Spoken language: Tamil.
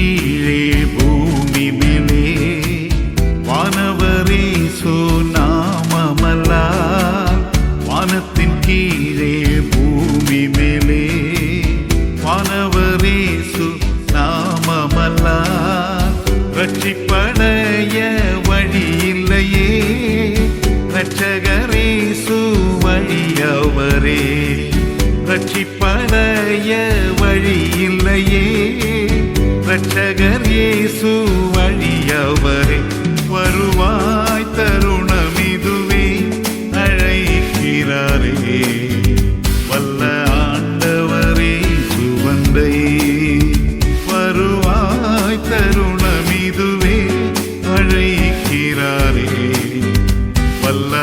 கீழே பூமி மேலே வானவரே சுநாமமல்லா வானத்தின் கீழே பூமி மேலே வானவரே சுநாமமல்லா ரட்சிப்படைய வழியில்லையே ரட்சகரே சுவழியவரே ரட்சிப்படைய வழி இரட்சகர் இயேசு வழியவரை வருவாய் தருணம் இதுவே அழைக்கிறாரே. வல்ல ஆண்டவரே சுவந்தை வருவாய் தருணம் இதுவே அழைக்கிறாரே. வல்ல